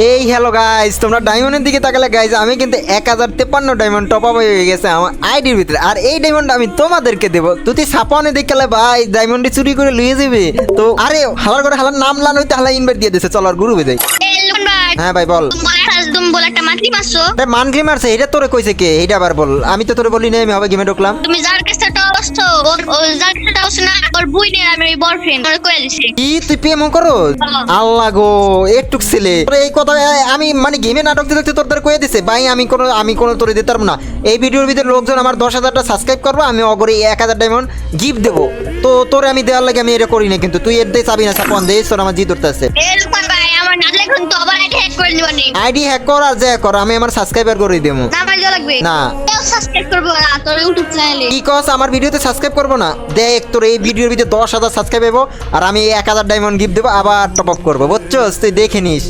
এই hello guys তোমরা ডায়মন্ডের দিকে তাকালে গাইস আমি কিন্তু এক হাজার তেপান্ন ডায়মন্ড টপ আপ হয়ে গেছে আমার আইডির ভিতরে। আর এই ডায়মন্ড আমি তোমাদেরকে দেবো। তুই সাপানে দেখালে ভাই ডায়মন্ডে চুরি করে লুয়ে যাবে। তো আরে হালার করে হালার নাম লান হইতে হালা ইনভাইট দিয়ে দিছে চল আর গুরু বেজাই হ্যাঁ ভাই বল। মাতলি মারছো। এটা তোরে কইছে কে? এটা আবার বল। আমি তো তোরে বলি নাই আমি হবে গেমে ঢুকলাম। তুমি যার কাছে ও না ওর বুই নিয়ে আমি ওই বয়ফ্রেন্ড ওর কয়ে দিছি। কি তুই প্রেম করো। আল্লাহ গো একটু ছেলে। তোর এই কথা আমি মানে গেমে নাটক দিতে তোর দ্বারা কয়ে দিছে ভাই আমি কোনো আমি কোনো তোরে দিতে পারব না। এই ভিডিওর ভিতরে লোকজন আমার দশ হাজারটা সাবস্ক্রাইব করব আমি অগরে এক হাজার ডায়মন্ড গিফট দেবো। তো তোরে আমি দেওয়ার লাগে আমি এটা করি না কিন্তু তুই এর দিয়ে চাবি না সাপন দিয়ে তোর আমার জি ধরতে আছে আইডি হ্যাক করে দিবানি আইডি হ্যাক কর আর যা কর আমি আমার সাবস্ক্রাইবার করে দেব। না ভাই লাগবে। না। কেউ সাবস্ক্রাইব করব না তোর ইউটিউব চ্যানেলে কি কস আমার ভিডিওতে সাবস্ক্রাইব করব না? দেখ তোর এই ভিডিওর ভিতরে দশ হাজার সাবস্ক্রাইব হব আর আমি এক হাজার ডায়মন্ড গিফট দেবো আবার টপ আপ করব বুঝছস? তুই দেখে নিস